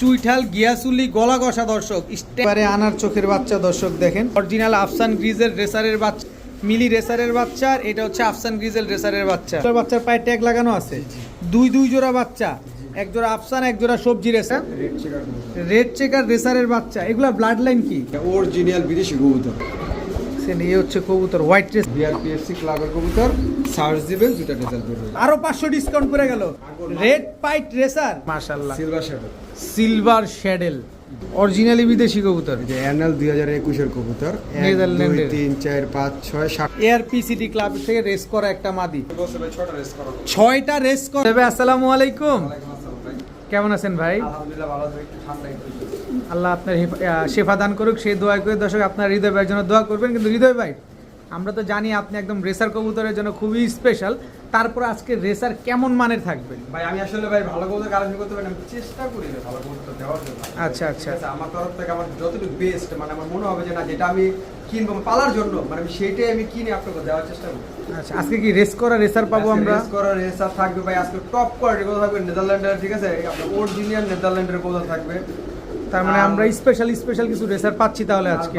চুইঠাল গিয়াসুলি গলা কষা দর্শক এবারে আনার চোখের বাচ্চা দর্শক দেখেন। অরিজিনাল আফসান গ্রিজের রেসারের বাচ্চা মিলি রেসারের বাচ্চা আর এটা হচ্ছে আফসান গ্রিজেল রেসারের বাচ্চা। বাচ্চার পায়ে ট্যাগ লাগানো আছে? দুই দুই জোড়া বাচ্চা এক জোড়া আফসান এক জোড়া সবজি রেসার। রেড চেকার রেড রেসারের বাচ্চা এগুলা ব্লাড লাইন কি অরিজিনাল বিদেশি কবুতর। এই হচ্ছে কবুতর হোয়াইট রেস বিআরপিএফসি ক্লাবের কবুতর সার্চ দিবেন দুটা রেজাল্ট বের আরও পাঁচশো ডিসকাউন্ট করে গেল। Red pied racer. মাশাল্লাহ silver shadow silver shadow originally বিদেশি কবুতর। যে অ্যানাল দুই হাজার একুশের কবুতর। নেদারল্যান্ডের। তিন চার পাঁচ ছয় সাত। এআরপিসিটি ক্লাব থেকে রেস করা একটা মাদি। ছয়টা রেস করে। দেবে আসসালামু আলাইকুম। কেমন আছেন ভাই? আলহামদুলিল্লাহ ভালো আছে একটু ঠান্ডা একটু আল্লাহ আপনার শেফা দান করুক সেই দোয়া করে দর্শক আপনার হৃদয় ভাইয়ের জন্য দোয়া করবেন কিন্তু হৃদয় ভাই আমরা তো জানি আপনি একদম রেসার কবুতরের জন্য খুবই স্পেশাল তারপর আজকে রেসার কেমন মানের থাকবে? ভাই আমি আসলে ভাই ভালো কবুতর কালেকশন করতে পারি আমি চেষ্টা করি ভালো কবুতর দেওয়ার জন্য। আচ্ছা আচ্ছা। আমার তরফ থেকে আমার যতটুকু বেস্ট মানে আমার মনে হবে যে না যেটা আমি কিনবো পালার জন্য মানে আমি সেটাই আমি কিনে আপনাকে দেওয়ার চেষ্টা করি। আচ্ছা আজকে কি রেস করা রেসার পাবো আমরা? রেস করার রেসার থাকবে ভাই আজকে টপ কোয়ালিটি কোথাও থাকবে নেদারল্যান্ডের ঠিক আছে? আপনার অরিজিনাল নেদারল্যান্ডের কোথাও থাকবে। তার মানে আমরা স্পেশাল স্পেশাল কিছু রেসার পাচ্ছি তাহলে আজকে।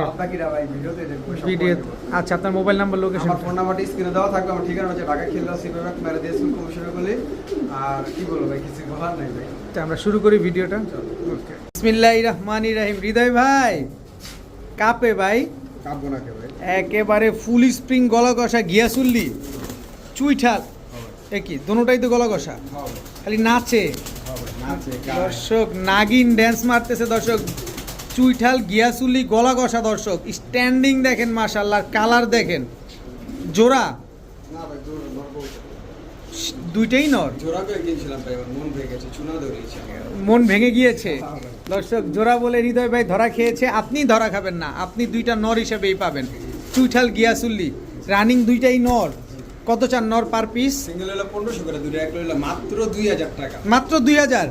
ভিডিও আচ্ছা আপনার মোবাইল নাম্বার লোকেশন আমার ফোন নাম্বারটা স্ক্রিনে দেওয়া থাকবে আমার ঠিকানা হচ্ছে ঢাকা খিলদা সিপাবাক মেরে দিয়ে স্কুল কমিশনে বলে আর কি বলব ভাই কিছু বলার নাই ভাই। আমরা শুরু করি ভিডিওটা। বিসমিল্লাহির রহমানির রহিম। হৃদয় ভাই কাপে ভাই। কাঁপবো না কে ভাই? একেবারে ফুল স্প্রিং গলা কষা গিয়াসুল্লি চুইঠাল। এ কি দোনোটাই তো গলা কষা খালি নাচে। দর্শক নাগিন ড্যান্স মারতেছে দর্শক। চুইঠাল গিয়াসুল্লি গলা কষা দর্শক। স্ট্যান্ডিং দেখেন মাশাল্লাহ কালার দেখেন। জোড়া? দুইটাই নর? মন ভেঙে মন গিয়েছে? দর্শক জোড়া বলে হৃদয় ভাই ধরা খেয়েছে আপনি ধরা খাবেন না। আপনি দুইটা নর হিসেবেই পাবেন। চুইঠাল গিয়াসুল্লি রানিং দুইটাই নর। কত চান নর পার পিস? সিঙ্গেল হলো পনেরোশো করে দুটো এক হলো মাত্র দুই হাজার টাকা। মাত্র দুই হাজার?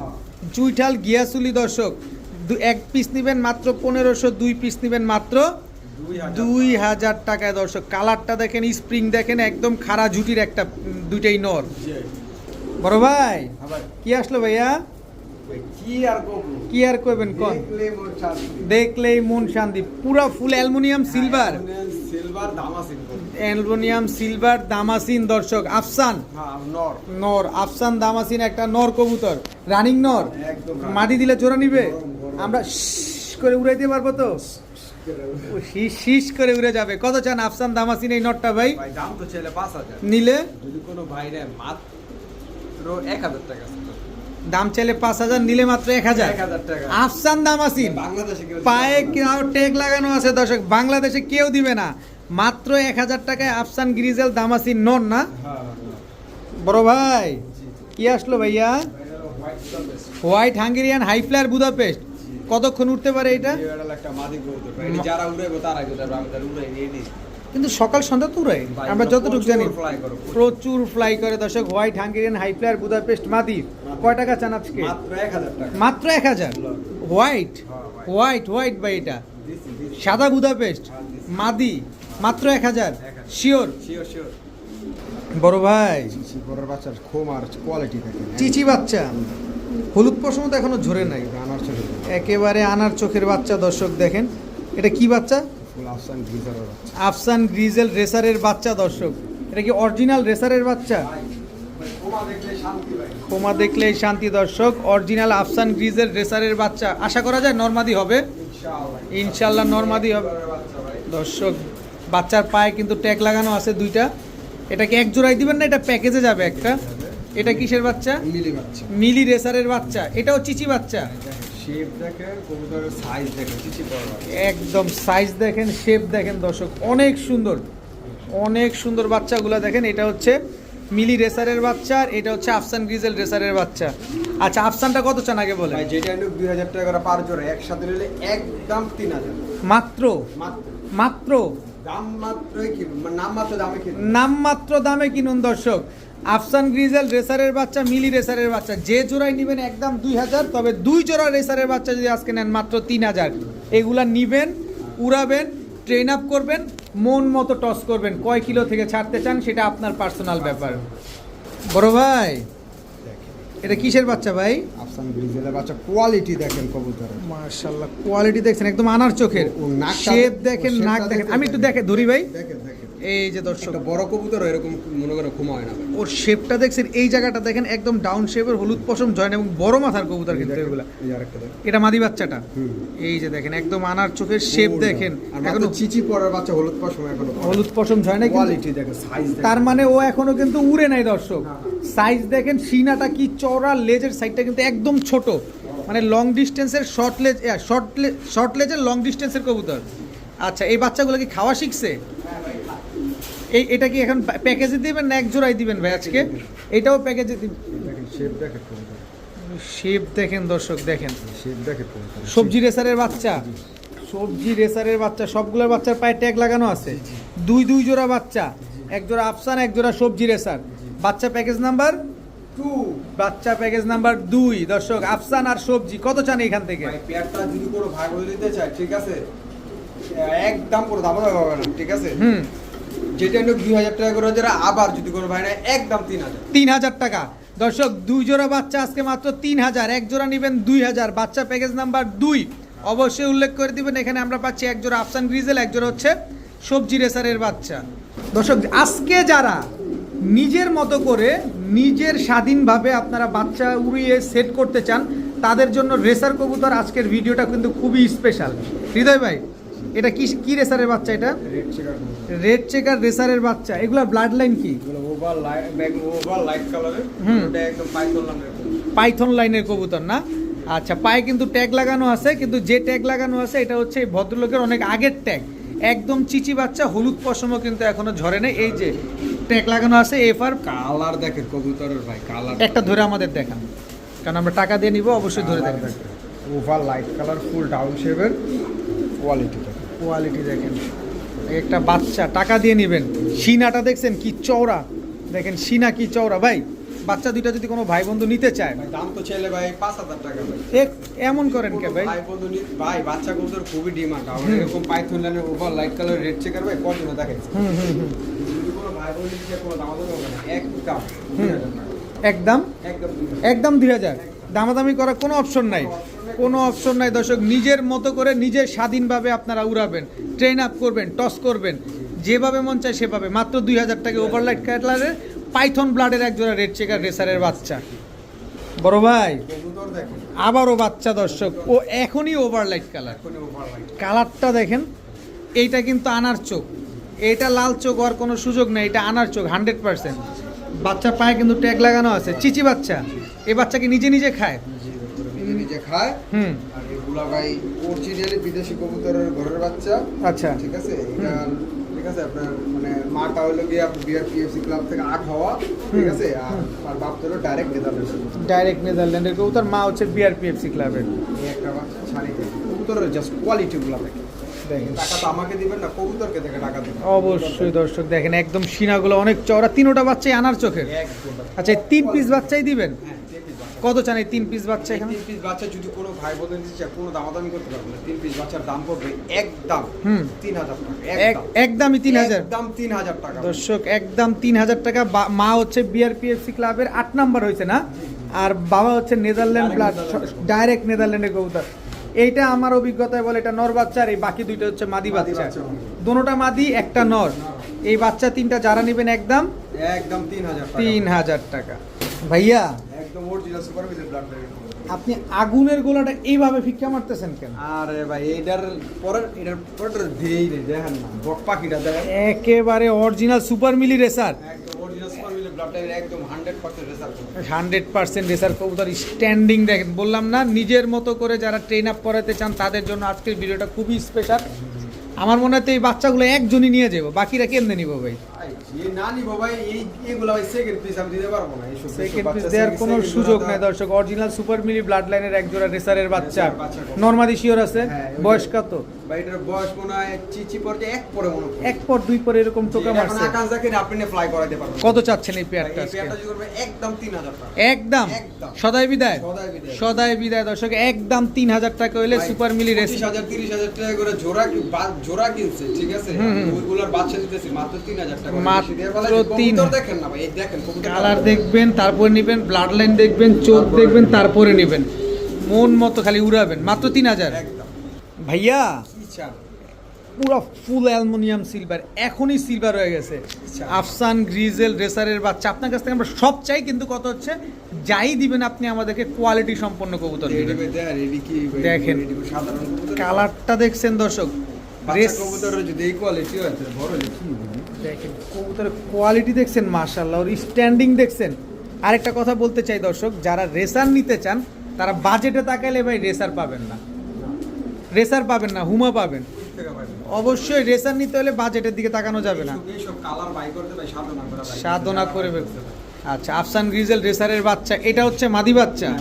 চুইঠাল গিয়াসুলি দর্শক দু- এক পিস নেবেন মাত্র পনেরোশো দুই পিস নেবেন মাত্র দুই হাজার টাকায় দর্শক কালারটা দেখেন স্প্রিং দেখেন একদম খাড়া ঝুটির একটা দুইটাই নর। বড় ভাই হ্যাঁ কি আসলো ভাইয়া? ভাই, কি আর করব? আর করবেন। দেখলেই মন শান্তি। পুরা ফুল অ্যালুমিনিয়াম সিলভার। হ্যাঁ, সিলভার দামা সিলভার অ্যালুমিনিয়াম সিলভার দামাসিন দর্শক আফসান। হ্যাঁ নর। নর আফসান দামাসিন একটা নর কবুতর। রানিং নর? মাটি দিলে জোড়া নিবে। আমরা শীষ করে উড়াইতে পারব তো? শীষ করে উড়ে যাবে। কত চান আফসান দামাসিন এই নটটা ভাই? দাম তো ছেলে পাঁচ হাজার। নিলে? যদি কোনো ভাই নেয় মাত্র এক হাজার টাকা। দাম চাইলে পাঁচ হাজার নিলে মাত্র এক হাজার। আফসান বাংলাদেশে কেউ পায়ে টেক লাগানো আছে দর্শক বাংলাদেশে কেউ দিবে না। মাত্র এক হাজার টাকায় আফসান গ্রিজেল দাম দামাসিন নন না। বড় ভাই কি আসলো ভাইয়া। White Hungarian high flyer Budapest কতক্ষণ উঠতে পারে এটা? যারা উড়াইবো তারা উড়াই। কিন্তু সকাল সন্ধ্যা তো উড়াই। আমরা যতটুকু জানি। প্রচুর। ফ্লাই করে। দর্শক white Hungarian high flyer Budapest মাদি। কয় টাকা চান আজকে? মাত্র এক হাজার হোয়াইট হ্যাঁ, হোয়াইট হোয়াইট ভাই এটা। সাদা বুদাপেস্ট হ্যাঁ, মাদি মাত্র এক হাজার? Sure Sure, sure। বড় ভাই। চিচি বাচ্চার খোম আর কোয়ালিটি থাকে চিচি বাচ্চা। হলুদ পশম তো এখনও ঝরে নাই আনার একেবারে আনার চোখের বাচ্চা দর্শক দেখেন। এটা কি বাচ্চা? আফসান গ্রিজেল রেসারের বাচ্চা দর্শক। এটা কি অরিজিনাল রেসারের বাচ্চা? ভাই, দেখলে শান্তি কোমা দেখলেই শান্তি দর্শক। অরিজিনাল আফসান গ্রিজের রেসারের বাচ্চা। আশা করা যায় নর্মাদি হবে? ইনশাল্লাহ নর্মাদি হবে। দর্শক বাচ্চার পায়ে কিন্তু ট্যাগ লাগানো আছে দুইটা। এটা কি এক জোড়াই দিবেন না এটা প্যাকেজে যাবে একটা? এটা কিসের বাচ্চা? মিলি বাচ্চা। মিলি রেসারের বাচ্চা। এটাও চিচি বাচ্চা। শেপ দেখেন কবুতরের সাইজ দেখেন বড় একদম সাইজ দেখেন শেপ দেখেন দর্শক অনেক সুন্দর। অনেক সুন্দর বাচ্চাগুলো দেখেন এটা হচ্ছে মিলি রেসারের বাচ্চা আর এটা হচ্ছে আফসান গ্রিজেল রেসারের বাচ্চা। আচ্ছা আফসানটা কত চান আগে বলে যেটা দুই হাজার টাকা করে পার জোড়া একসাথে নিলে একদম তিন হাজার। মাত্র? মাত্র। মাত্র? দাম মাত্রই কি মানে নাম মাত্র দামে নামমাত্র দামে কিনুন দর্শক। আফসান গ্রিজেল রেসারের বাচ্চা মিলি রেসারের বাচ্চা। যে জোড়াই নেবেন একদম দুই হাজার তবে দুই জোড়া রেসারের বাচ্চা যদি আজকে নেন মাত্র তিন হাজার। এগুলা নিবেন উড়াবেন ট্রেন আপ করবেন মন মতো টস করবেন। কয় কিলো থেকে ছাড়তে চান সেটা আপনার পার্সোনাল ব্যাপার। বড় ভাই এটা কিসের বাচ্চা ভাই? আফসান গ্রিজেলের বাচ্চা কোয়ালিটি দেখেন কবুতরের। মাশাআল্লাহ কোয়ালিটি দেখছেন একদম আনার চোখের। ও নাকটা শেপ দেখেন, দেখেন নাক দেখেন। আমি একটু দেখে ধরি ভাই। দেখেন দেখেন। এই যে দর্শক। বড় কবুতর এরকম মনে করেন ঘুমা হয় না। ওর শেপটা দেখছেন এই জায়গাটা দেখেন একদম ডাউন শেপের হলুদ পশম জয়েন এবং বড় মাথার কবুতর কিন্তু এগুলা। এটা মাদি বাচ্চাটা। এই যে দেখেন একদম আনার চোখের শেপ দেখেন। এখনও চিচি পরের বাচ্চা হলুদ পশম এখনও হলুদ পশম জয় না কোয়ালিটি দেখেন সাইজ তার মানে ও এখনও কিন্তু উড়ে নাই দর্শক। সাইজ দেখেন সিনাটা কি চওড়া লেজের সাইডটা কিন্তু একদম ছোট। মানে লং ডিস্টেন্সের শর্ট লেজ শর্ট শর্ট লেজের লং ডিস্টেন্সের কবুতর। আচ্ছা এই বাচ্চাগুলো কি খাওয়া শিখছে? এই এটা কি এখন প্যাকেজে দিবেন না এক জোড়াই দিবেন ভাই আজকে? এটাও প্যাকেজে দিবেন। দেখেন শেপ দেখেন দেখেন দর্শক দেখেন। শেপ দেখেন সবজি রেসারের বাচ্চা। সবজি রেসারের বাচ্চা। সবগুলোর বাচ্চার পায়ে ট্যাগ লাগানো আছে। দুই দুই জোড়া বাচ্চা। এক জোড়া আফসান এক জোড়া সবজি রেসার। বাচ্চা প্যাকেজ নাম্বার টু বাচ্চা প্যাকেজ নাম্বার দুই। দর্শক আফসান আর সবজি কত চান এখান থেকে? পেয়ারটা যদি কোনো ভাগ হয়ে দিতে চায় ঠিক আছে? একদম কোনো দাম হবে না ঠিক আছে? হুম। যেটা নিয়ে দুই হাজার টাকা করে যারা আবার যদি কোনো ভাই না একদম তিন হাজার। তিন হাজার টাকা। দর্শক, দুই জোড়া বাচ্চা, আজকে মাত্র তিন হাজার। এক জোড়া নেবেন দুই হাজার। বাচ্চা প্যাকেজ নাম্বার দুই। অবশ্যই উল্লেখ করে দিবেন, এখানে আমরা পাচ্ছি এক জোড়া আফসান গ্রিজেল এক জোড়া হচ্ছে সবজি রেসারের বাচ্চা। দর্শক, আজকে যারা নিজের মতো করে নিজের স্বাধীনভাবে আপনারা বাচ্চা উড়িয়ে সেট করতে চান, তাদের জন্য রেসার কবুতর আজকের ভিডিওটা কিন্তু খুবই স্পেশাল হৃদয় ভাই এটা কি কি রেসারের বাচ্চা এটা? রেড চেকার রেসারের বাচ্চা। এগুলোর ব্লাড লাইন কি? এগুলো over light bag over light কালারের হুম। একদম পাইথন লাইনের কবুতর। না? আচ্ছা পায়ে কিন্তু ট্যাগ লাগানো আছে কিন্তু যে ট্যাগ লাগানো আছে এটা হচ্ছে ভদ্রলোকের অনেক আগের ট্যাগ একদম চিচি বাচ্চা হলুদ পশমও কিন্তু এখনও ঝরে নেই। এই যে ট্যাগ লাগানো আছে এফ আর কালার দেখেন কবুতরের ভাই কালার একটা ধরে আমাদের দেখান। কারণ আমরা টাকা দিয়ে নিব অবশ্যই ধরে দেখেন। Over light colour full down শেপের কোয়ালিটি দেখেন কোয়ালিটি দেখেন। একটা বাচ্চা টাকা দিয়ে নেবেন। সিনাটা দেখছেন কি চওড়া? দেখেন সিনা কি চওড়া। ভাই বাচ্চা দুইটা যদি কোনো ভাই বন্ধু নিতে চায়। ভাই দাম তো চাইলে ভাই পাঁচ হাজার টাকা ভাই। এক এমন করেন কে ভাই? ভাই বন্ধু ভাই বাচ্চা কবুতর খুবই ডিমান্ড। আর এরকম পাইথন লাইনের over light colour red checker ভাই কত দেখেন। হুম হুম হুম। যদি কোনো ভাই বন্ধু নিতে কোনো দাম হবে না। হাজার টাকা। একদম। একদম দুই হাজার। দামাদামি করার কোনো অপশন নাই। কোনো অপশন নাই দর্শক নিজের মতো করে নিজের স্বাধীনভাবে আপনারা উড়াবেন ট্রেন আপ করবেন টস করবেন যেভাবে মন চায় সেভাবে। মাত্র দুই হাজার টাকা ওভারলাইট কাটলারের পাইথন ব্লাডের একজোড়া রেড চেকার রেসারের বাচ্চা। বড় ভাই আবারও বাচ্চা দর্শক ও এখনই ওভারলাইট কালার কালারটা দেখেন এইটা কিন্তু আনার চোখ। এটা লাল চোখ হওয়ার কোনো সুযোগ নেই এটা আনার চোখ হান্ড্রেড পার্সেন্ট বাচ্চার পায়ে কিন্তু ট্যাগ লাগানো আছে চিচি বাচ্চা। এই বাচ্চাকে নিজে নিজে খায়? নিজে নিজে খায়। হুম। আর এগুলা ভাই অরিজিনালি বিদেশি কবুতরের ঘরের বাচ্চা। আচ্ছা। ঠিক আছে? এটা ঠিক আছে আপনার মানে মাটা হলো গিয়ে আপনার বিআর পিএফসি ক্লাব থেকে আট হওয়া। ঠিক আছে? আর আর বাপ হলো ডাইরেক্ট নেদারল্যান্ডস ডাইরেক্ট নেদারল্যান্ডের কবুতর মা হচ্ছে বিআরপিএফসি ক্লাবের এই একটা বাচ্চা ছাড়ি কবুতরের জাস্ট কোয়ালিটিগুলো দেখে দেখেন। টাকা আমাকে দিবেন না কবুতরকে দেখে টাকা দিবেন। অবশ্যই দর্শক দেখেন একদম সিনাগুলো অনেক চওড়া তিনোটা বাচ্চাই আনার চোখের। আচ্ছা এই তিন পিস বাচ্চাই দিবেন হ্যাঁ তিন piece বাচ্চা। কত চান এই তিন পিস বাচ্চা এখানে? তিন পিস বাচ্চা যদি কোনো ভাই দিতে চায় কোনো দামাদামি করতে পারবে না তিন পিস বাচ্চার দাম পড়বে একদম। তিন হাজার টাকা এক একদমই তিন হাজার। একদম তিন হাজার টাকা। দর্শক একদম তিন হাজার টাকা। মা হচ্ছে বিআরপিএফসি ক্লাবের আট নাম্বার হয়েছে না? আর বাবা হচ্ছে নেদারল্যান্ড ব্লাড ডাইরেক্ট নেদারল্যান্ডের কবুতর। এইটা আমার অভিজ্ঞতায় বলে এটা নর বাচ্চা আর এই বাকি দুইটা হচ্ছে মাদি বাচ্চা। দোনোটা মাদি একটা নর। এই বাচ্চা তিনটা যারা নেবেন একদম? একদম তিন হাজার টাকা। তিন হাজার টাকা। ভাইয়া একদম অরিজিনাল সুপার মিলের ব্লাড আপনি আগুনের গোলাটা এইভাবে ফিক্কা মারতেছেন কেন? আরে ভাই এটার পরের এটার পরের দেই রে দেখেন না বক পাখিটা দেখেন। একেবারে original super mealy racer hundred percent racer কবুতর। স্ট্যান্ডিং দেখেন বললাম না নিজের মতো করে যারা ট্রেন আপ করাতে চান তাদের জন্য আজকের ভিডিওটা খুবই স্পেশাল আমার মনে হয় তো এই বাচ্চাগুলো একজনই নিয়ে যাব বাকিরা কেমনে নিব ভাই? কোনো সুযোগ নাই দর্শক। অরিজিনাল সুপার মিলি ব্লাড লাইনের এক জোড়া রেসারের বাচ্চা। নর্মাদি শিওর আছে। বয়স্ক তো বয়স কত? ভাই এটার বয়স মনে হয় চিচি পর্যায়ে এক পরে মনে এক পর দুই পর এরকম টোকা এখন আকাশ দেখেন আপনি ফ্লাই করাতে পারবেন কত চাচ্ছেন এই পেয়ারটা এই পেয়ারটা করবে একদম তিন হাজার টাকা একদম একদম। সদাই বিদায় সদাই বিদায়। দর্শক একদম তিন হাজার টাকা হইলে ভাই, সুপার মিলি রেস 25,000, 30,000 টাকা করে জোড়া কি- জোড়া কিনছে, ঠিক আছে? হুম, হুম। আমি ওইগুলার বাচ্চা দিতেছি মাত্র 3,000 টাকা মাত্র বেশি দিয়ে বলে যে তিন। কবুতর দেখেন না ভাই, এই দেখেন কালার দেখবেন তারপর নেবেন ব্লাড লাইন দেখবেন চোখ দেখবেন তারপরে নেবেন মন মতো খালি উড়াবেন মাত্র তিন হাজার একদম। ভাইয়া চান? পুরো ফুল অ্যালুমিনিয়াম সিলভার এখনই সিলভার হয়ে গেছে আচ্ছা। আফসান গ্রিজেল রেসারের বাচ্চা আপনার কাছ থেকে আমরা সব চাই কিন্তু কত হচ্ছে যাই দিবেন আপনি আমাদেরকে কোয়ালিটি সম্পন্ন কবুতর দেখেন। সাধারণ কালারটা দেখছেন দর্শক? দেখেন কবুতরের কোয়ালিটি দেখছেন মাশাল্লাহ ওর স্ট্যান্ডিং দেখছেন আরেকটা কথা বলতে চাই দর্শক যারা রেসার নিতে চান তারা বাজেটে তাকাইলে ভাই রেসার পাবেন না রেসার পাবেন না হুমা পাবেন। অবশ্যই রেসার নিতে হলে বাজেটের দিকে তাকানো যাবে না সাধনা করা। আচ্ছা আফসান গ্রিজেল রেসারের বাচ্চা এটা হচ্ছে মাদি বাচ্চা হ্যাঁ।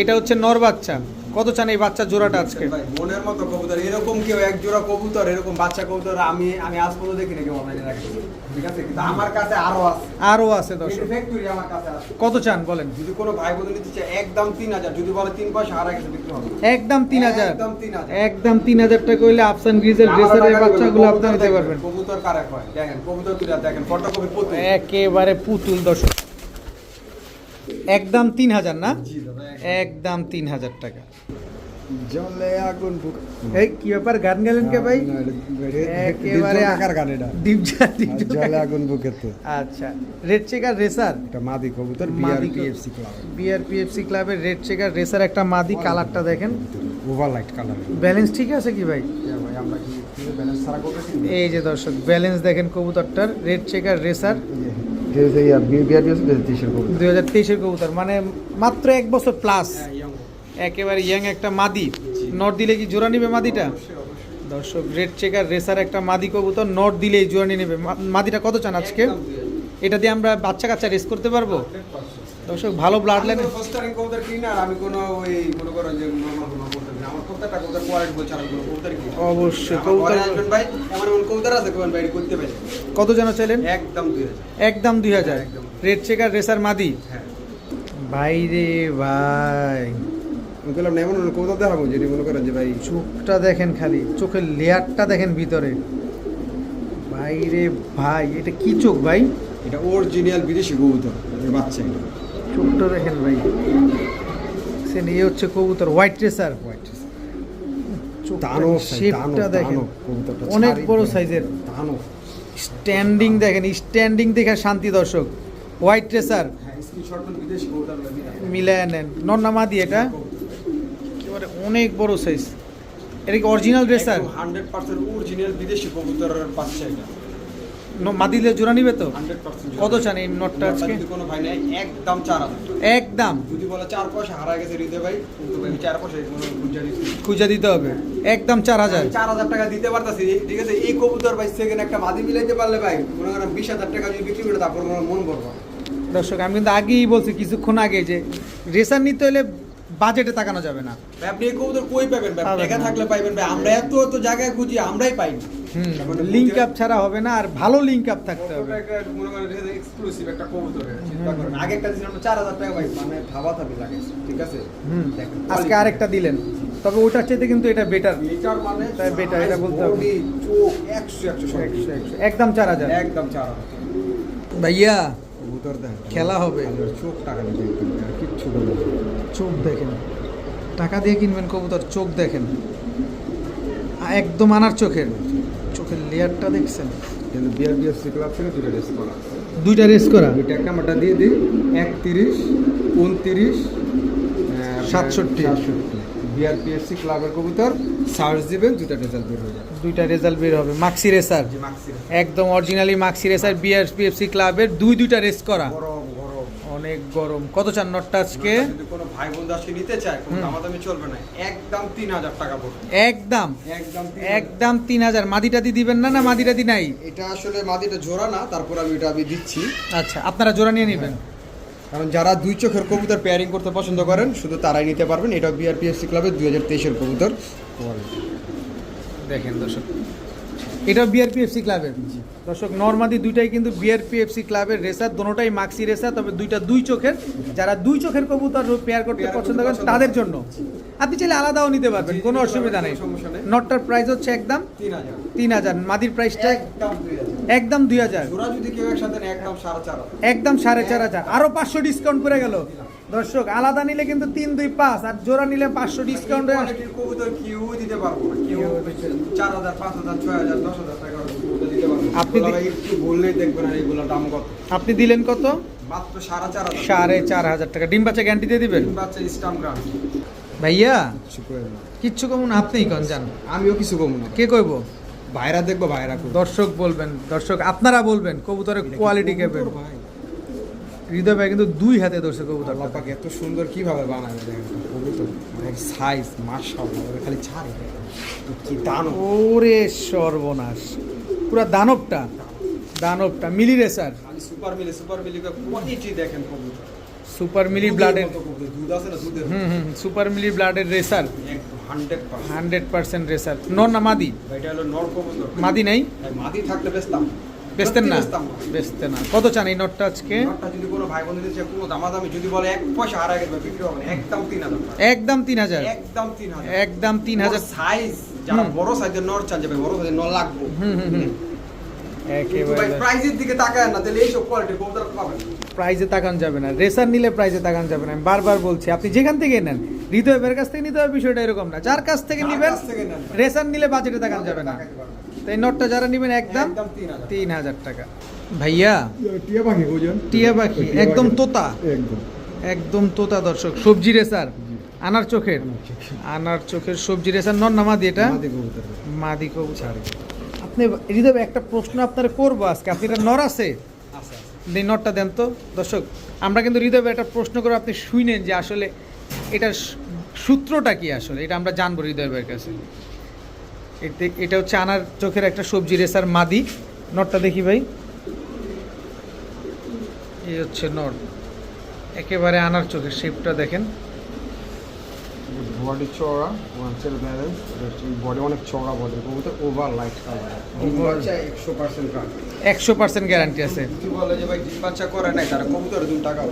এটা হচ্ছে নর বাচ্চা কত চান এই বাচ্চা জোড়াটা আজকে? মনের মতো কবুতর এরকম কেউ এক জোড়া কবুতর এরকম বাচ্চা কবুতর আমি আমি আজ পর্যন্ত দেখি নাকি অনলাইনে রাখি ঠিক আছে? কিন্তু আমার কাছে আরও আছে। আরও আছে দর্শক। ফ্যাক্টরি আমার কাছে আছে। কত চান বলেন? যদি কোনো ভাই বোন নিতে চায় একদম তিন হাজার। যদি বলে তিন পয়সা হারা গেছে বিক্রি হবে। একদম তিন হাজার। একদম তিন হাজার। একদম তিন হাজার টাকা হইলে আফসান গ্রিজেল রেসারের বাচ্চাগুলো আপনি নিতে পারবেন। কবুতর কারে হয় দেখেন কবুতর দুটা দেখেন ফটোকপি পুতুল। একেবারে পুতুল দর্শক। একদম তিন হাজার না? একদম। তিন হাজার টাকা। জলে আগুন বুক এই কি ব্যাপার গান গেলেন কে ভাই? একেবারে কাকার গান এটা। ডিপজা ডিপজা জলে আগুন বুকেতে আচ্ছা রেড চেকার রেসার এটা মাদি কবুতর বিআরপিএফসি ক্লাব বিআরপিএফসি ক্লাবের রেড চেকার রেসার একটা মাদি কালারটা দেখেন। ওভার লাইট কালার ব্যালেন্স ঠিক আছে কি ভাই? করতেছি এই যে দর্শক ব্যালেন্স দেখেন কবুতরটার রেড চেকার রেসার দুই হাজার তেইশের কবুতর। মানে মাত্র এক বছর প্লাস একেবারে ইয়াং একটা মাদি। নট দিলে কি জোড়া নিবে মাদিটা? দর্শক রেড চেকার রেসার একটা মাদি কবুতর নট দিলেই জোড়া নিয়ে নেবে। মা- মাদিটা কত চান আজকে? এটা দিয়ে আমরা বাচ্চা কাচ্চা রেস করতে পারব। দর্শক ভালো ব্লাড লাইন ফস্টারিং কবুতর কিনি আর আমি কোনো ওই মনে করো যে নরমাল কোনো কবুতর কিনি। আমার প্রত্যেকটা কবুতর কোয়ালিটি বলছে আমি কোনো কবুতর কিনি অবশ্যই কবুতর আসবেন ভাই এমন এমন কবুতর আছে কোন ভাই করতে পারে কত যেন চাইলেন? একদম দুই হাজার। একদম দুই হাজার। একদম। রেড চেকার রেসার মাদি। হ্যাঁ। ভাই রে ভাই। আমি বললাম না এমন কবুতর দেখাবো মনে করেন যে ভাই চোখটা দেখেন খালি চোখের লেয়ারটা দেখেন ভিতরে। ভাই রে ভাই এটা কি চোখ ভাই? এটা অরিজিনাল বিদেশি কবুতর বাচ্চা এটা। চোখটা দেখেন ভাই। সেন এই হচ্ছে কবুতর হোয়াইট রেসার শেপটা দেখেন অনেক বড় সাইজের স্ট্যান্ডিং দেখেন স্ট্যান্ডিং দেখে শান্তি দর্শক। হোয়াইট রেসার কবুতর মিলায় নেন। নন্না মাদি এটা। একেবারে অনেক বড় সাইজ এটা কি original racer hundred percent original বিদেশি কবুতরের বাচ্চা এটা। মাদিলে জোড়া নিবে তো? কত চান এই নটটা আজকে? কোনো ভাই নেই একদম চার হাজার। একদম। যদি বলে চার পয়সা হারা গেছে হৃদয় ভাই কিন্তু ভাই চার পয়সা খুঁজে দিতে হবে। একদম চার হাজার। চার হাজার টাকা দিতে পারতাছি ঠিক আছে? এই কবুতর ভাই সেকেন্ড একটা মাদি মিলাইতে পারলে ভাই মনে করেন বিশ হাজার টাকা যদি বিক্রি করে তারপর মনে ভরবো। দর্শক আমি কিন্তু আগেই বলছি কিছুক্ষণ আগে যে রেসার নিতে হলে বাজেটে তাকানো যাবে না। আপনি এই কবুতর কই পাবেন ভাই? টাকা থাকলে পাইবেন ভাই। আমরা এত এত জায়গায় খুঁজি আমরাই পাই না হুম এখন লিঙ্ক আপ ছাড়া হবে না আর ভালো লিঙ্ক আপ থাকতে হবে। মনে করেন এক্সক্লুসিভ একটা কবুতর চিন্তা করেন আগে একটা দিছিলাম চার হাজার টাকা ভাই মানে ভাবা থাবি লাগে ঠিক আছে? আজকে আরেকটা দিলেন। তবে ওটার চাইতে কিন্তু এটা বেটার এটার মানে তাই বেটা, এটা বলতে হবে। চোখ একশো একশো সব একদম চার হাজার। একদম চার হাজার ভাইয়া কবুতর দেখ খেলা হবে। চোখ টাকা কিচ্ছু বলব চোখ দেখেন। টাকা দিয়ে কিনবেন কবুতর চোখ দেখেন। একদম আনার চোখের। চোখের লেয়ারটা দেখছেন? কিন্তু বিআরবিএফসি ক্লাব থেকে দুটো রেস করা। দুইটা রেস করা? ট্যাগ নাম্বারটা দিয়ে দিই একত্রিশ উনত্রিশ সাতষট্টি। সাতষট্টি। বিআরপিএফসি ক্লাবের কবুতর সার্চ দিবেন দুটা রেজাল্ট বের হয়ে যাবে। দুইটা রেজাল্ট বের হবে। মাক্সি রেসার একদম অরিজিনালি মাক্সি রেসার বিআরপিএফসি ক্লাবের দুই দুইটা রেস করা। অনেক গরম। কত চান নটটা আজকে? যদি কোনো ভাই বন্ধু আজকে নিতে চায় কোনো। দামাদামি চলবে না। একদম তিন হাজার টাকা পড়বে একদম? একদম একদম তিন হাজার। মাদিটাদি দিবেন না না মাদিটাদি নাই? এটা আসলে মাদিটা জোড়া না তারপর আমি এটা আমি দিচ্ছি। আচ্ছা আপনারা জোড়া নিয়ে নেবেন। কারণ যারা দুই চোখের কবুতর পেয়ারিং করতে পছন্দ করেন শুধু তারাই নিতে পারবেন। এটা বিআরপিএফসি ক্লাবের দুই হাজার তেইশের কবুতর। দেখেন দর্শক এটা বিআরপিএফসি ক্লাবের দর্শক নর্মাদি দুইটাই কিন্তু বিআরপিএফসি ক্লাবের রেসার দোনোটাই মাক্সি রেসার তবে দুইটা দুই চোখের। যারা দুই চোখের কবুতর পেয়ার করতে পছন্দ করেন তাদের জন্য। আপনি চাইলে আলাদাও নিতে পারবেন কোনো অসুবিধা নেই। নটটার প্রাইস হচ্ছে একদম তিন হাজার। মাদির প্রাইসটা একদম একদম দুই হাজার। জোড়া যদি কেউ একসাথে নেয় একদম সাড়ে চার হাজার। একদম সাড়ে চার হাজার। আরও পাঁচশো ডিসকাউন্ট করে গেল। দর্শক আলাদা নিলে কিন্তু তিন দুই পাঁচ আর জোড়া নিলে পাঁচশো ডিসকাউন্ট। আপনি এগুলো দি- ভাই একটু বললেই দেখবেন দাম আপনি দিলেন কত? সাড়ে চার হাজার। সাড়ে চার হাজার টাকা। ডিম বাচ্চা গ্যারান্টি দিয়ে দিবেন? ভাইয়া কিছু করে না। কিচ্ছু কমন আপনিই কন জান। আমিও কিছু কমুন কে কইব? ভাইরা দেখব ভাইরা দর্শক বলবেন দর্শক আপনারা বলবেন কবুতরের কোয়ালিটি কেবেন ভাই? হৃদয় ভাই কিন্তু দুই হাতে ধরছে কবুতর আল্লাহ এত সুন্দর কীভাবে বানাবে দেখেন কবুতর। সাইজ মাশাআল্লাহ খালি ছাড়ে। কি দানো ওরে সর্বনাশ। পুরা দানবটা? দানবটা মিলি রেসার খালি super mealy super mealy quality দেখেন কবুতর। সুপার মিলি ব্লাডের দুধ আছে না দুধের হুম হুম সুপার মিলি ব্লাডের রেসার। Hundred percent. রেসার নর না মাদি? এটা হলো নর কবুতর মাদি নাই? মাদি থাকলে বেচতাম। বেচতেন না? সত্যি না। কত চান এই নটটা আজকে? যদি কোনো ভাই বন্ধু দিচ্ছে কোনো দামাদামি যদি বলে এক পয়সা হারা গেছে বিক্রি হবে একদম তিন হাজার টাকা। একদম তিন হাজার? একদম তিন হাজার। একদম তিন হাজার? সাইজ যারা বড় সাইজের নর চান যাবে বড় সাইজের নর লাগবে। হুম হুম হুম। একেবারে। ভাই প্রাইজের দিকে তাকায় না তাহলে এইসব কোয়ালিটি কবুতর পাবেন। প্রাইজে তাকান যাবে না। রেসার নিলে প্রাইজে তাকান যাবে না। আমি বারবার বলছি আপনি যেখান থেকে নেন হৃদয় ভাইয়ের কাছ থেকে নিতে হবে বিষয়টা এরকম না। যার কাছ থেকে নিবেন রেসার নিলে বাজেটে তাকান যাবে না। তাই নটটা যারা নিবেন একদম তিন হাজার। টাকা। ভাইয়া টিয়া পাখি বুঝেন টিয়া পাখি একদম তোতা। একদম। একদম তোতা দর্শক। সবজি রেসার আনার চোখের। আনার চোখের। সবজি রেসার নন না মাদি এটা? মাদি কবুতর। আপনি হৃদয় একটা প্রশ্ন আপনার করব আজকে। আপনি এটা নর আছে? নটটা দেন তো। দর্শক, আমরা কিন্তু হৃদয় একটা প্রশ্ন করে আপনি শুনেন যে আসলে এটার সূত্রটা কি আসলে? এটা আমরা জানব হৃদয় ভাইয়ের কাছে। এতে- এটা হচ্ছে আনার চোখের একটা সবজি রেসার মাদি। নটটা দেখি ভাই। এই হচ্ছে নট। একেবারে আনার চোখের শেপটা দেখেন। বডি চওড়া ওয়ান্সেল ব্যালেন্স বডি অনেক চওড়া বডি কবুতর ওভার লাইট কালার। একশো পার্সেন্ট একশো পার্সেন্ট গ্যারান্টি আছে। কিছু বলে যে ভাই ডিম বাচ্চা করে নাই তারা কবুতর দুই টাকা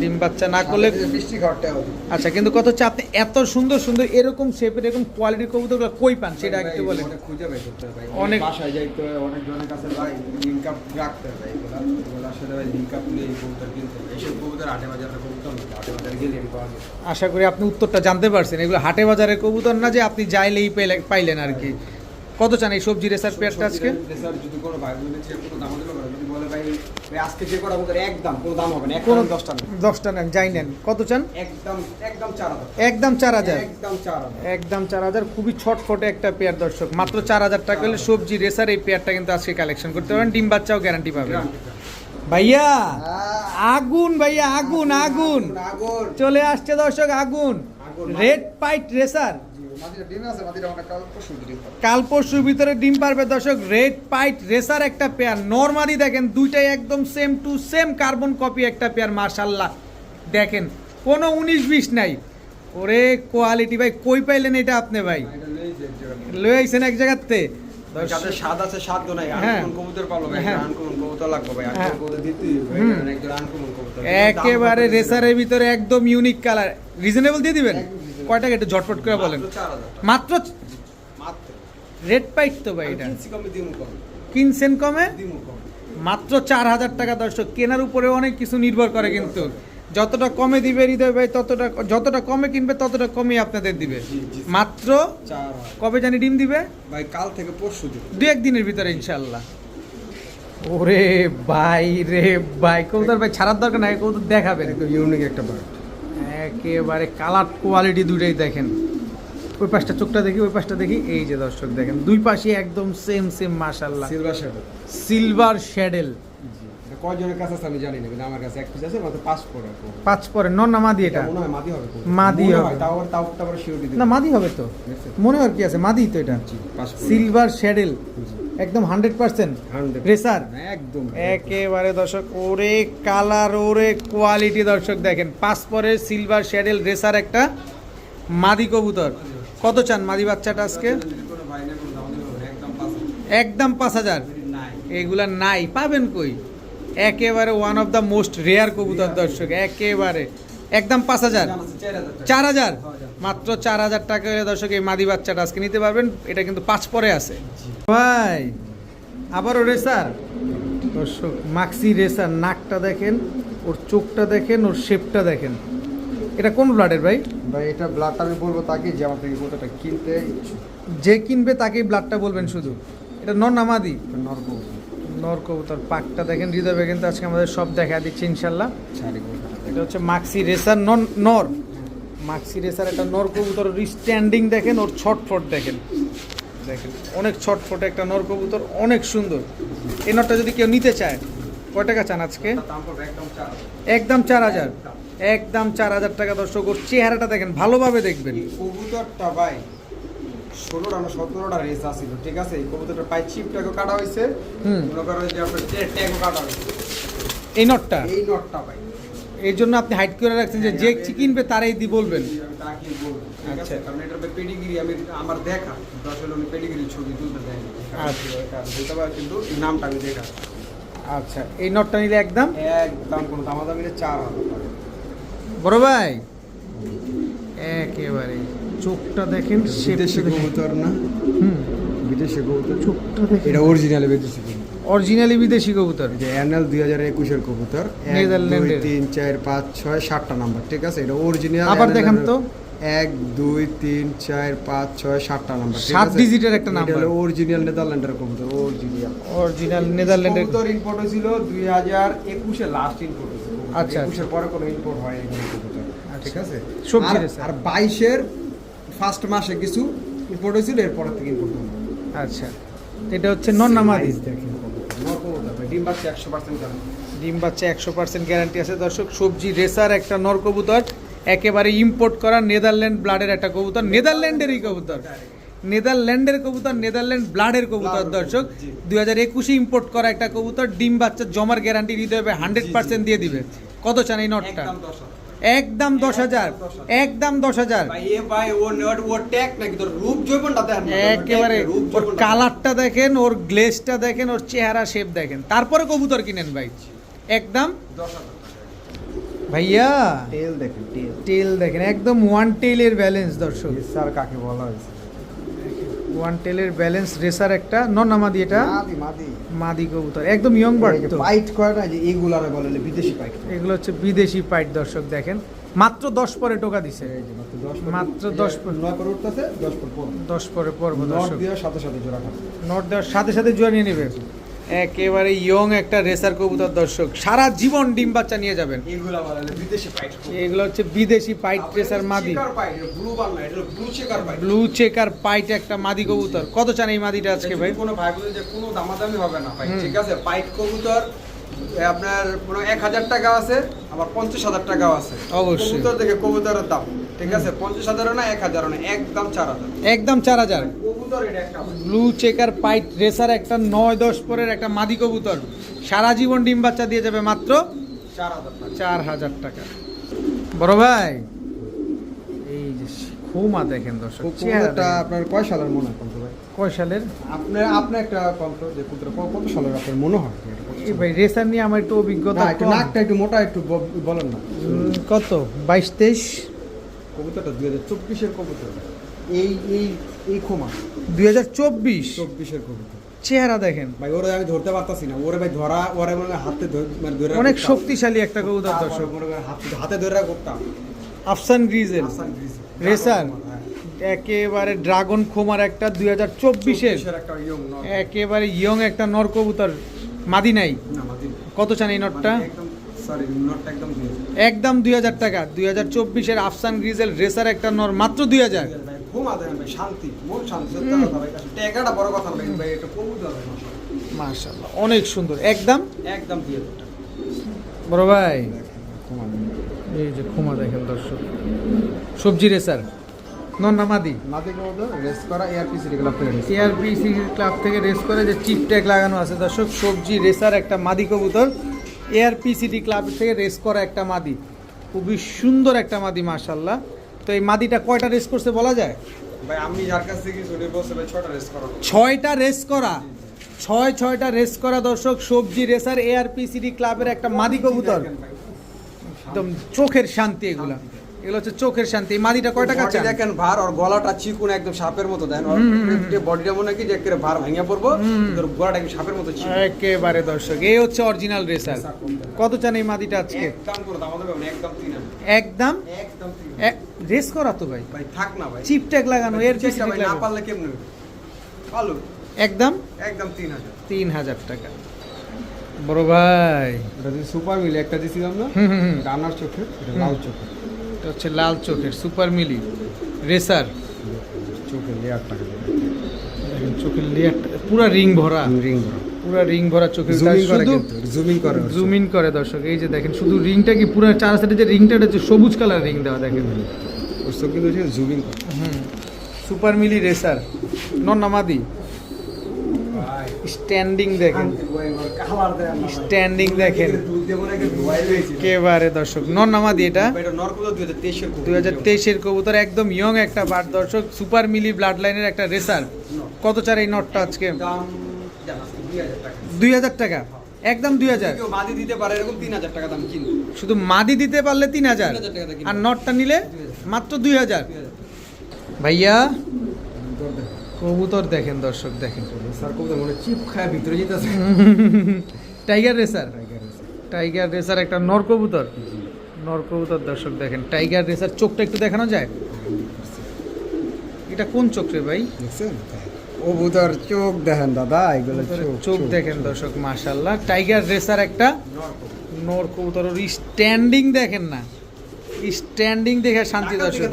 ডিম বাচ্চা না করলে বৃষ্টি ঘরটা হবে। আচ্ছা কিন্তু কত হচ্ছে আপনি এত সুন্দর সুন্দর এরকম শেপের এরকম কোয়ালিটির কবুতরগুলো কই পান সেটা একটু বলেন। খুঁজে বের করতে হবে ভাই। অনেক- বাসায় যাইতে হয় অনেক জনের কাছে ভাই লিঙ্ক আপ রাখতে হবে এগুলো। আসলে ভাই লিঙ্ক আপ নিয়ে এই কবুতর কিনতে বাজারে বাজারে আশা করি আপনি উত্তরটা জানতে পারছেন। এগুলো হাটে বাজারের কবুতর না যে আপনি যাইলেই পাইলেন আর কি। কত চান এই সবজি রেসার পেয়ারটা আজকে? দশটা নেন। যাই নেন। কত চান? একদম একদম চার হাজার। একদম চার হাজার? একদম চার হাজার। একদম চার হাজার। খুবই ছটফটে একটা পেয়ার দর্শক। মাত্র চার হাজার টাকা হলে সবজি রেসার এই পেয়ারটা কিন্তু আজকে কালেকশন করতে পারেন। ডিম বাচ্চাও গ্যারান্টি পাবেন। ভাইয়া আগুন ভাইয়া আগুন আগুন চলে আসছে দর্শক আগুন। রেড পাইট রেসার কাল পরশুর ভিতরে ডিম পারবে দর্শক রেড পাইট রেসার একটা পেয়ার নর্মালি দেখেন দুইটাই একদম same to same carbon copy একটা পেয়ার মার্শাল্লাহ দেখেন কোনো উনিশ বিশ নাই। ওরে কোয়ালিটি ভাই কই পাইলেন এটা আপনি ভাই? এটা নেই যে যে- লয়ে আইছেন এক জায়গাতে। যাদের স্বাদ আছে স্বাদ নাই। হ্যাঁ। আনকমন কবুতর পাবো ভাই হ্যাঁ। আনকমন কবুতর লাগবে ভাই। হ্যাঁ। আনকমন কবুতর আনকমন কবুতর একেবারে রেসারের ভিতরে একদম ইউনিক কালার রিজনেবল দিয়ে দিবেন? একদম reasonable। কয় টাকা একটু ঝটপট করে বলেন। মাত্র রেড পাইট তো ভাই এটা। কিনছেন কমে? মাত্র চার হাজার টাকা দর্শক। কেনার উপরে অনেক কিছু নির্ভর করে কিন্তু। যতটা কমে দিবে হৃদয় ভাই ততটা যতটা কমে কিনবে ততটা কমই আপনাদের দিবে। মাত্র কবে জানি ডিম দিবে? ভাই কাল থেকে পরশু দিন। দু একদিনের ভিতরে ইনশাল্লাহ ওরে ভাই রে ভাই কবুতর ভাই ছাড়ার দরকার নাই কবুতর দেখাবে ইউনিক একটা বার্ড একেবারে কালার কোয়ালিটি দুইটাই দেখেন। ওই পাশটা চোখটা দেখি ওই পাশটা দেখি এই যে দর্শক দেখেন দুই পাশে একদম সেম সেম মাশাল্লাহ সিলভার শ্যাডো সিলভার শ্যাডেল কয়জনের কাছে আছে আমি জানি না কিন্তু আমার কাছে এক পিস আছে মাত্র পাঁচ পরে পাঁচ পরে। নন না মাদি এটা। মনে হয় মাদি হবে কবুতর। মাদি হবে। তাও আবার তাও তারপরে শিওর দিতে না মাদি হবে তো। মনে হয় কি আছে? মাদি তো এটা। সিলভার শ্যাডেল একদম হান্ড্রেড পার্সেন্ট রেসার একদম। একেবারে দর্শক ওরে কালার ওরে কোয়ালিটি দর্শক দেখেন। পাসপরের সিলভার শ্যাডেল রেসার একটা মাদি কবুতর। কত চান মাদি বাচ্চাটা আজকে? একদম পাঁচ হাজার। এগুলা নাই। পাবেন কই? একেবারে one of the most rare কবুতর দর্শক একেবারে। একদম পাঁচ হাজার। দাম আছে 4000 টাকা। চার হাজার? হাজার। মাত্র চার হাজার টাকা হলে দর্শক এই মাদি বাচ্চাটা আজকে নিতে পারবেন। এটা কিন্তু পাঁচ পরে আছে। ভাই আবারও রেসার। দর্শক মাক্সি রেসার নাকটা দেখেন ওর চোখটা দেখেন ওর শেপটা দেখেন। এটা কোন ব্লাডের ভাই? ভাই এটা ব্লাডটা আমি বলব তাকে যে আমার থেকে কিনতে যে কিনবে তাকেই ব্লাডটা বলবেন শুধু। এটা নর না মাদি? নর নর কবুতর পাকটা দেখেন হৃদয় কিন্তু আজকে আমাদের সব দেখা দিচ্ছে ইনশাল্লাহ। এটা হচ্ছে মাক্সি রেসার নন নর। মাক্সি রেসার একটা নর কবুতর স্ট্যান্ডিং দেখেন ওর ছটফট দেখেন। দেখেন অনেক ছটফট একটা নর কবুতর অনেক সুন্দর। এই নরটা যদি কেউ নিতে চায় কয় টাকা চান আজকে? একদম চার হাজার। একদম চার হাজার? টাকা দর্শক ওর চেহারাটা দেখেন ভালোভাবে দেখবেন। কবুতরটা ভাই ষোলোটা না সতেরোটা রেস আসছিল ঠিক আছে? এই কবুতরটা পাই চিপটাকে কাটা হয়েছে হুম। মনে করো যে আপনার ট্যাগও কাটা হয়েছে এই নটটা এই নটটা ভাই। এই জন্য আপনি হাইট করে রাখছেন যে যে কিনবে তারাই দি বলবেন। আচ্ছা। কারণ এটার পেডিগিরি আমি আমার দেখা। আসলে আমি পেডিগিরি ছবি তুলতে দেয়নি। আচ্ছা। বলতে পারি কিন্তু নামটা আমি দেখা। আচ্ছা এই নটটা নিলে একদম? একদম কোনো দামাদামি নেই, চার হাজার বড় ভাই। একেবারে। চোখটা দেখেন বিদেশি কবুতর না? হুম। বিদেশি কবুতর? চোখটা দেখেন। এটা অরিজিনাল বিদেশি কবুতর। অরিজিনালি বিদেশি কবুতর। যে অ্যানাল দুই হাজার একুশের কবুতর। নেদারল্যান্ডের। তিন চার পাঁচ ছয় সাতটা নাম্বার ঠিক আছে? এটা অরিজিনাল আবার দেখান তো। এক দুই তিন চার পাঁচ ছয় সাতটা নাম্বার সাত ডিজিটের একটা নাম্বার অরিজিনাল নেদারল্যান্ডের কবুতর অরিজিনাল অরিজিনাল নেদারল্যান্ডের কবুতর ইম্পোর্ট হয়েছিল দুই হাজার একুশে লাস্ট ইম্পোর্ট হয়েছে আচ্ছা, একুশের পরে কোনো ইম্পোর্ট হয় কবুতর। ঠিক আছে। আর বাইশের ফার্স্ট মাসে কিছু ইম্পোর্ট হয়েছিল এরপরে থেকে ইম্পোর্ট হলো আচ্ছা। এটা হচ্ছে কবুতর ভাই, ডিম বাচ্চা একশো পার্সেন্ট ডিম বাচ্চা একশো পার্সেন্ট গ্যারান্টি আছে। দর্শক সবজি রেসার একটা নর কবুতর একেবারে ইম্পোর্ট করা নেদারল্যান্ড ব্লাডের একটা কবুতর। নেদারল্যান্ডেরই কবুতর। নেদারল্যান্ডের কবুতর নেদারল্যান্ড ব্লাডের কবুতর দর্শক। দুই হাজার একুশে ইম্পোর্ট করা একটা কবুতর। ডিম বাচ্চা জমার গ্যারান্টি দিতে হবে হান্ড্রেড পার্সেন্ট দিয়ে দিবে। কত চান এই নটটা? একদম দশ হাজার। একদম দশ হাজার। একেবারে ওর কালারটা দেখেন ওর গ্লেজটা দেখেন ওর চেহারা শেপ দেখেন। তারপরে কবুতর কিনেন ভাই। একদম। ভাইয়া টেল দেখেন টেল টেল দেখেন একদম ওয়ান টেলের ব্যালেন্স দর্শক। স্যার কাকে বলা হয়েছে? ওয়ান টেলের ব্যালেন্স রেসার একটা। নন মাদি এটা? মাদি কবুতর একদম ইয়ং বার্ড তো। পাইট করে না যে আর বলে বিদেশি পাইট এগুলো হচ্ছে বিদেশি পাইট দর্শক দেখেন। মাত্র দশ পরে টোকা দিছে। মাত্র দশ দশ পর- নয় করে উঠতেছে দশ পরে পর দশ পরে পড়ব দর্শক। দিয়ে সাথে সাথে জোড়া নট দেওয়ার সাথে সাথে জোড়া নিয়ে নেবে। একেবারে ইয়ং একটা রেসার কবুতর দর্শক। সারা জীবন ডিম বাচ্চা নিয়ে যাবেন। এগুলো হচ্ছে বিদেশি পাইট রেসার মাদি। Blue checker pied blue checker pied একটা মাদি কবুতর। কত চান এই মাদিটা আজকে ভাই? কোনো ভাই বলে যে কোনো দামাদামি হবে না ভাই ঠিক আছে? পাইট কবুতর আপনার কোনো এক হাজার টাকা আছে আবার পঞ্চাশ হাজার টাকাও আছে। অবশ্যই। কবুতর দেখে কবুতরের দাম। ঠিক আছে? পঞ্চাশ হাজারও না এক হাজারও না একদম চার হাজার। একদম চার হাজার। ব্লু চেকার পাইট রেসার একটা নয় দশ পরের একটা মাদি কবুতর। সারা জীবন ডিম বাচ্চা দিয়ে যাবে মাত্র চার হাজার টাকা। বড় ভাই এই যে খুমা দেখেন দর্শক চেহারাটা আপনার কয় সালের মনে হয় ভাই? কয় সালের? আপনার আপনি একটা কত যে কবুতর কত সালের আপনার মনে হয়? এই ভাই রেসার নিয়ে আমার একটু অভিজ্ঞতা একটু। নাকটা একটু মোটা একটু বলেন না। কত? বাইশ তেইশ? কবুতরটা দুই হাজার চব্বিশের কবুতর। এই এই এই ক্ষমা দুই হাজার চব্বিশ? চব্বিশের কবুতর। চেহারা দেখেন। ভাই ওরে আমি ধরতে পারতাছি না। ওরে ভাই ধরা ওরে মানে হাতে মানে ধরে অনেক শক্তিশালী একটা কবুতর দর্শক। হাতে- ধরে করতাম আফসান গ্রিজেল। রেসার? হ্যাঁ। একেবারে ড্রাগন খোমার একটা দুই হাজার চব্বিশের। একেবারে ইয়ং একটা নর কবুতর। মাদি নাই কত চান এই নটটা? একদম একদম একদম দুই হাজার টাকা। দুই হাজার চব্বিশের আফসান গ্রিজেল রেসার একটা নর মাত্র দুই হাজার। ভাই, ঘুমা দেন ভাই, শান্তি, মন শান্তি, সত্যি কথা ভাই। টাকাটা বড় কথা ভাই, ভাই, এটা কবুতর ভাই, মাশাআল্লাহ। মাশাল্লাহ অনেক সুন্দর। একদম? একদম। বড় ভাই। এই যে খুমা দেখেন দর্শক। সবজি রেসার। রেস করা regular player race. ARPC club থেকে রেস করে যে চিপ ট্যাগ লাগানো আছে দর্শক সবজি রেসার একটা মাদি কবুতর। এআরপিসিটি ক্লাব থেকে রেস করা একটা মাদি। খুবই সুন্দর একটা মাদি মাশাল্লাহ তো এই মাদিটা কয়টা রেস করছে বলা যায়? ভাই আমি যার কাছ থেকে শুনে বলছে ভাই ছটা রেস করানো। ছয়টা রেস করা। ছয় ছয়টা রেস করা দর্শক সবজি রেসার এআরপি সিটি ক্লাবের একটা মাদি কবুতর। একদম চোখের শান্তি এগুলা। এগুলো হচ্ছে চোখের শান্তি মাদিটা কয় টাকা চান? দেখেন ভার আর গলাটা চিকুন একদম সাপের মতো দেন ওর বডিটা মনে হয় কি যে একেবারে ভার ভেঙে পড়ব তোর গলাটা একদম সাপের মতো চিকুন। একেবারে দর্শক এই হচ্ছে অরিজিনাল রেসার কত চান এই মাদিটা আজকে? একদম করে দাম হবে একদম তিন হাজার একদম? একদম রেস করা তো ভাই। ভাই থাক না ভাই। চিপ ট্যাগ লাগানো এর চেষ্টা ভাই না পারলে কেমনে? ভালো একদম? একদম তিন হাজার। তিন হাজার টাকা। বড় ভাই। এটা সুপার মিলে একটা দিছিলাম না রান্নার চোখে এটা লাল চোখে। এটা হচ্ছে লাল চোখের সুপার মিলি রেসার। চোখের লেয়ার টাকা চোখের লেয়ারটা পুরো রিং ভরা। রিং ভরা। পুরো রিং ভরা চোখের জুমিং করে শুধু জুমিং করে জুম করে দর্শক। এই যে দেখেন শুধু রিংটা কি পুরো চার সাইডে যে রিংটা হচ্ছে সবুজ কালার রিং দেওয়া দেখেন। ওর চোখ কিন্তু হচ্ছে জুমিং করে। হুম। সুপার মিলি রেসার নন্নামাদি স্ট্যান্ডিং দেখেন। স্ট্যান্ডিং দেখেন। একেবারে দর্শক নন্নামাদি এটা। দুই হাজার তেইশের কবুতর একদম ইয়ং একটা বার দর্শক সুপার মিলি ব্লাড লাইনের একটা রেসার কত চার এই নটটা আজকে? দুই হাজার টাকা। একদম দুই হাজার। মাদি দিতে পারে এরকম তিন হাজার টাকা দাম কিন্তু শুধু মাদি দিতে পারলে তিন হাজার। 3,000 টাকা দিয়ে আর নটটা নিলে মাত্র দুই হাজার। ভাইয়া কবুতর দেখেন দর্শক দেখেন। স্যার কবুতর মনে চিপ খায় ভিতরে যেতেছে। Tiger racer? Tiger racer. একটা নর কবুতর? নর কবুতর দর্শক দেখেন। টাইগার রেসার চোখটা একটু দেখানো যায়? এটা কোন চোখ রে ভাই? কবুতর চোখ দেখেন দাদা এগুলো চোখ দেখেন দর্শক মাশাল্লাহ টাইগার রেসার একটা নর কবুতর। স্ট্যান্ডিং দেখেন না। স্ট্যান্ডিং দেখে শান্তি দর্শক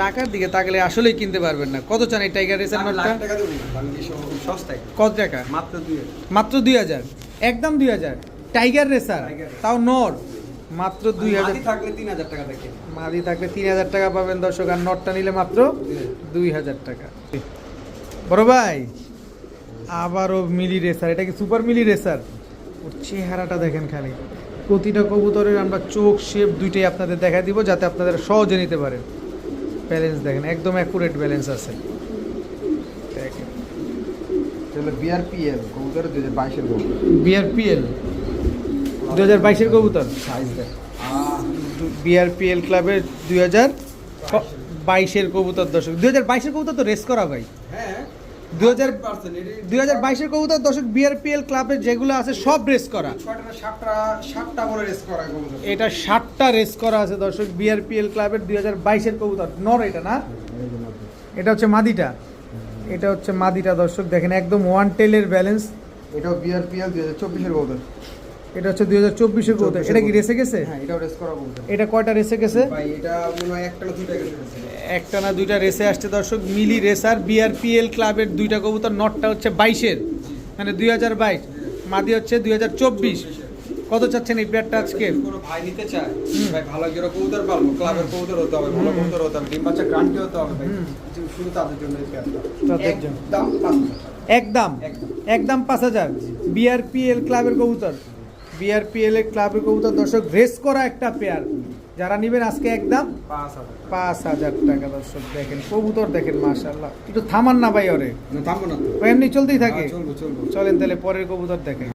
টাকার দিকে তাকালে আসলেই কিনতে পারবেন না। কত চান এই টাইগার রেসার কত টাকা? মাত্র দুই মাত্র দুই হাজার। একদম দুই হাজার। টাইগার রেসার তাও নর। মাত্র দুই হাজার। থাকলে তিন হাজার টাকা দেখে। মাদি থাকলে তিন হাজার টাকা পাবেন দর্শক আর নটটা নিলে মাত্র দুই হাজার টাকা। বড় ভাই আবারও মিলি রেসার এটা কি সুপার মিলি রেসার ওর চেহারাটা দেখেন খালি। প্রতিটা কবুতরের আমরা চোখ শেপ দুইটাই আপনাদের দেখা দিব যাতে আপনাদের সহজে নিতে পারেন। ব্যালেন্স দেখেন একদম অ্যাকুরেট ব্যালেন্স আছে। বিআরপিএল কবুতর দুই হাজার বাইশের কবুতর। বিআরপিএল দু হাজার বাইশের কবুতর। সাইজ দেখ বিআরপিএল ক্লাবের দুই হাজার বাইশের কবুতর দর্শক। দুই হাজার বাইশের কবুতর তো রেস করা ভাই। হ্যাঁ। দুই হাজার বাইশের কবুতর দর্শক বিআরপিএল ক্লাবের যেগুলো আছে সব রেস করা। এটা সাতটা রেস করা রেস আছে দর্শক বিআরপিএল ক্লাবের দুই হাজার বাইশের কবুতর। নর এটা না? এটা হচ্ছে মাদিটা। এটা হচ্ছে মাদিটা দর্শক দেখেন একদম ওয়ান টেলের ব্যালেন্স এটা বিআরপিএল দুই হাজার চব্বিশের কবুতর। এটা হচ্ছে দুই হাজার চব্বিশের কবুতর এটা কি রেসে গেছে? হ্যাঁ এটাও রেস করা কবুতর এটা কয়টা রেসে গেছে? ভাই এটা মনে হয় একটা না দুইটা গেছে। একটা না দুইটা রেসে আসছে দর্শক। মিলি রেসার বিআরপিএল ক্লাবের দুইটা কবুতর নটটা হচ্ছে বাইশের মানে দুই হাজার বাইশ। মাদি হচ্ছে দুই হাজার চব্বিশ। কত চাচ্ছেন এই পেয়ারটা আজকে? কোনো ভাই নিতে চায় ভাই ভালো করে কবুতর পালবো ক্লাবের কবুতর হতে হবে ভালো কবুতর হতে হবে ডিম বাচ্চা গ্রান্টি হতে হবে ভাই। শুধু তাদের জন্য এই পেয়ারটা তাদের জন্য। একদম পাঁচ হাজার। টাকা। একদম। একদম। একদম পাঁচ হাজার। বিআরপিএল ক্লাবের কবুতর। বিআরপিএল এর ক্লাবের কবুতর দর্শক রেস করা একটা পেয়ার যারা নেবেন আজকে একদম পাঁচ হাজার টাকা। দর্শক দেখেন কবুতর দেখেন মাশাল্লাহ একটু থামান না ভাই ওরে। না থামবো না। এমনি চলতেই থাকে। চলেন তাহলে পরের কবুতর দেখেন।